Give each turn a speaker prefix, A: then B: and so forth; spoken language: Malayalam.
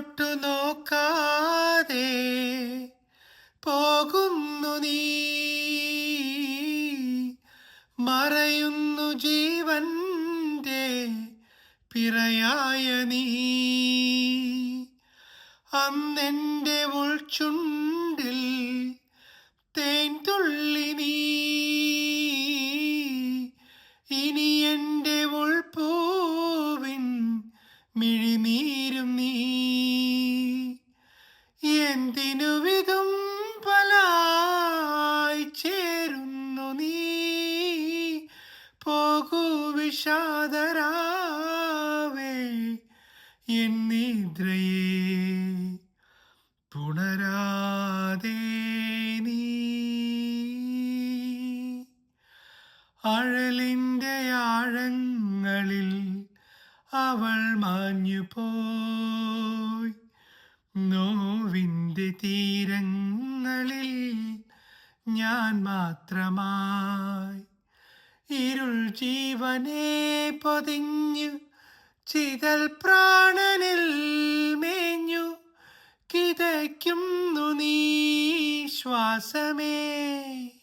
A: പിന്നോട്ടു നോക്കാതെ പോകുന്നു നീ. മറയുന്നു ജീവന്റെ പിറയായ നീ. അന്നെന്റെ ഉൾച്ചുണ്ടിൽ ചേരുന്നു നീ. പോകൂ വിഷാദരാവേ എന്നിദ്രയേ പുണരാതെ നീ. അഴലിന്റെ ആഴങ്ങളിൽ അവൾ മാഞ്ഞു പോയി നോവിന്റെ തീരങ്ങളിൽ ഞാൻ മാത്രമായി. ഇരുൾ ജീവനെ പൊതിഞ്ഞു ചിതൽ പ്രാണനിൽ മേഞ്ഞു കിതയ്ക്കുന്നു നീ ശ്വാസമേ.